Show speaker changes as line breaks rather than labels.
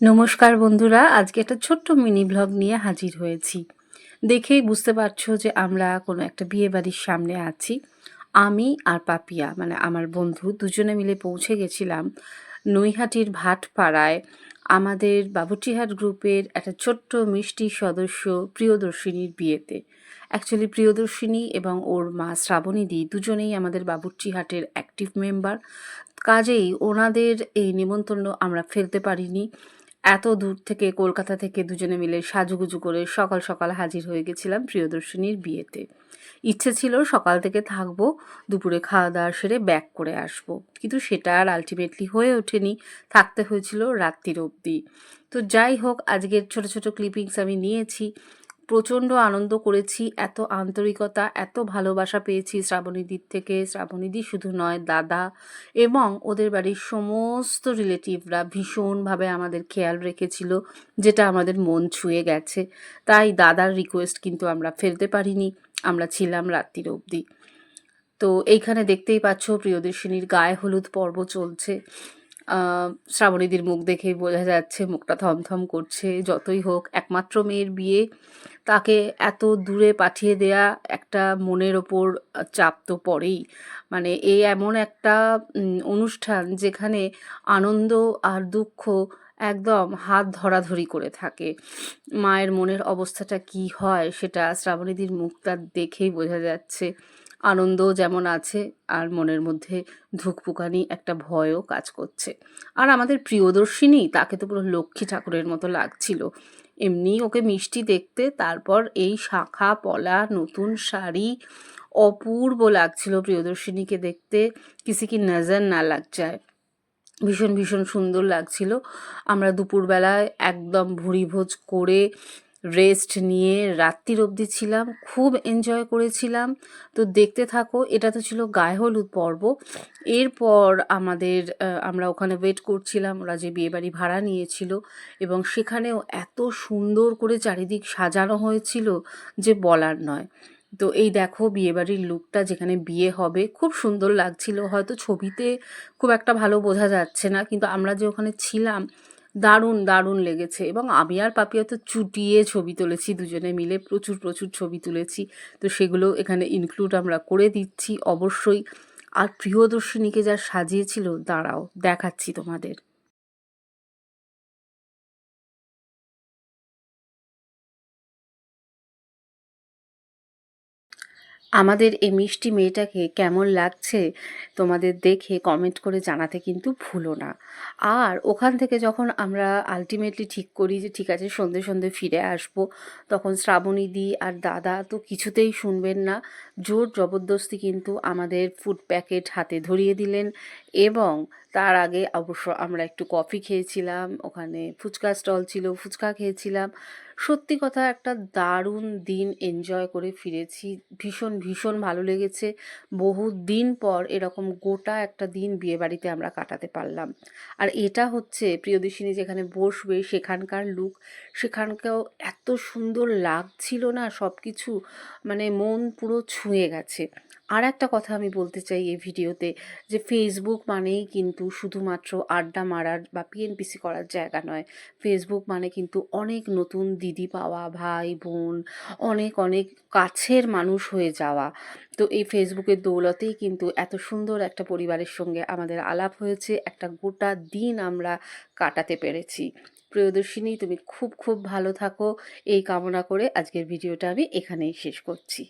নমস্কার বন্ধুরা, আজকে একটা ছোট্ট মিনি ব্লগ নিয়ে হাজির হয়েছি। দেখেই বুঝতে পারছ যে আমরা কোনো একটা বিয়ে বাড়ির সামনে আছি। আমি আর পাপিয়া মানে আমার বন্ধু, দুজনে মিলে পৌঁছে গেছিলাম নৈহাটির ভাটপাড়ায়। আমাদের বাবুটিহাট গ্রুপের একটা ছোট্ট মিষ্টি সদস্য প্রিয়দর্শিনীর বিয়েতে। অ্যাকচুয়ালি প্রিয়দর্শিনী এবং ওর মা শ্রাবণীদি দুজনেই আমাদের বাবুর্চিহাটের অ্যাক্টিভ মেম্বার কাজেই ওনাদের এই নিমন্ত্রণ আমরা ফেলতে পারিনি। এত দূর থেকে কলকাতা থেকে দুজনে মিলে সাজুগুজু করে সকাল সকাল হাজির হয়ে গেছিলাম প্রিয়দর্শিনীর বিয়েতে। ইচ্ছে ছিল সকাল থেকে থাকব, দুপুরে খাওয়া দাওয়া সেরে ব্যাক করে আসব। কিন্তু সেটা আর আলটিমেটলি হয়ে ওঠেনি। থাকতে হয়েছিল রাত্রির অবধি। তো যাই হোক, আজকের ছোট ছোট ক্লিপিংস আমি নিয়েছি। প্রচণ্ড আনন্দ করেছি, এত আন্তরিকতা, এত ভালোবাসা পেয়েছি শ্রাবণীদির থেকে। শ্রাবণীদি শুধু নয়, দাদা এবং ওদের বাড়ির সমস্ত রিলেটিভরা ভীষণভাবে আমাদের খেয়াল রেখেছিল যেটা আমাদের মন ছুঁয়ে গেছে। তাই দাদার রিকোয়েস্ট কিন্তু আমরা ফেলতে পারিনি, আমরা ছিলাম রাত্রির অবধি। তো এইখানে দেখতেই পাচ্ছ, প্রিয়দর্শিনীর গায়ে হলুদ পর্ব চলছে। শ্রাবণীদির মুখ দেখেই বোঝা যাচ্ছে মুখটা থমথম করছে, যতই হোক, একমাত্র মেয়ের বিয়ে, তাকে এত দূরে পাঠিয়ে দেয়া একটা মনের ওপর চাপ তো পড়েই। মানে এই এমন একটা অনুষ্ঠান যেখানে আনন্দ আর দুঃখ একদম হাত ধরাধরি করে থাকে। মায়ের মনের অবস্থাটা কি হয়, সেটা শ্রাবণীদির মুখটা দেখেই বোঝা যাচ্ছে। আনন্দও যেমন আছে, আর মনের মধ্যে ধুকপুকানি একটা ভয়ও কাজ করছে। আর আমাদের প্রিয়দর্শিনী, তাকে তো পুরো লক্ষ্মী ঠাকুরের মতো লাগছিল। এমনি ওকে মিষ্টি দেখতে, তারপর এই শাখা, পলা, নতুন শাড়ি, অপূর্ব লাগছিল প্রিয়দর্শিনীকে দেখতে। কিসি কি নজর না লাগ যায়। ভীষণ ভীষণ সুন্দর লাগছিল। আমরা দুপুরবেলায় একদম ভুড়ি ভোজ করে রেস্ট নিয়ে রাত্রির অবধি ছিলাম, খুব এনজয় করেছিলাম। তো দেখতে থাকো, এটা তো ছিল গায়ে হলুদ পর্ব। এরপর আমাদের আমরা ওখানে ওয়েট করছিলাম, ওরা যে বিয়েবাড়ি ভাড়া নিয়েছিল এবং সেখানেও এত সুন্দর করে চারিদিক সাজানো হয়েছিল যে বলার নয়। তো এই দেখো বিয়েবাড়ির লুকটা যেখানে বিয়ে হবে, খুব সুন্দর লাগছিল। হয়তো ছবিতে খুব একটা ভালো বোঝা যাচ্ছে না, কিন্তু আমরা যে ওখানে ছিলাম দারুণ দারুণ লেগেছে। এবং আমি আর পাপিয়া তো চুটিয়ে ছবি তুলেছি, দুজনে মিলে প্রচুর প্রচুর ছবি তুলেছি। তো সেগুলো এখানে ইনক্লুড আমরা করে দিচ্ছি। অবশ্যই আর প্রিয়দর্শিনীকে যা সাজিয়েছিল, দাঁড়াও, দেখাচ্ছি তোমাদের। আমাদের এই মিষ্টি মেয়েটাকে কেমন লাগছে তোমাদের দেখে কমেন্ট করে জানাতে কিন্তু ভুলো না। আর ওখান থেকে যখন আমরা আলটিমেটলি ঠিক করি যে ঠিক আছে, সন্ধে সন্ধে ফিরে আসব, তখন শ্রাবণী দি আর দাদা তো কিছুতেই শুনবেন না। জোর জবরদস্তি কিন্তু আমাদের ফুড প্যাকেট হাতে ধরিয়ে দিলেন এবং তার আগে অবশ্য আমরা একটু কফি খেয়েছিলাম, ওখানে ফুচকা স্টল ছিল, ফুচকা খেয়েছিলাম। সত্যি কথা একটা দারুণ দিন এনজয় করে ফিরেছি। ভীষণ ভীষণ ভালো লেগেছে। বহু দিন পর এরকম গোটা একটা দিন বিয়েবাড়িতে আমরা কাটাতে পারলাম। আর এটা হচ্ছে প্রিয়দর্শিনী যেখানে বসবে, সেখানকার লুক সেখানকেও এত সুন্দর লাগছিল না সব কিছু মানে মন পুরো ছুঁয়ে গেছে। আর একটা কথা আমি বলতে চাই এই ভিডিওতে, যে ফেসবুক মানেই কিন্তু শুধুমাত্র আড্ডা মারার বা পিএনপিসি করার জায়গা নয়। ফেসবুক মানে কিন্তু অনেক নতুন দিদি পাওয়া, ভাই, বোন, অনেক অনেক কাছের মানুষ হয়ে যাওয়া। তো এই ফেসবুকের দৌলতেই কিন্তু এত সুন্দর একটা পরিবারের সঙ্গে আমাদের আলাপ হয়েছে, একটা গোটা দিন আমরা কাটাতে পেরেছি। প্রিয়দর্শিনী, তুমি খুব খুব ভালো থাকো। এই কামনা করে আজকের ভিডিওটা আমি এখানেই শেষ করছি।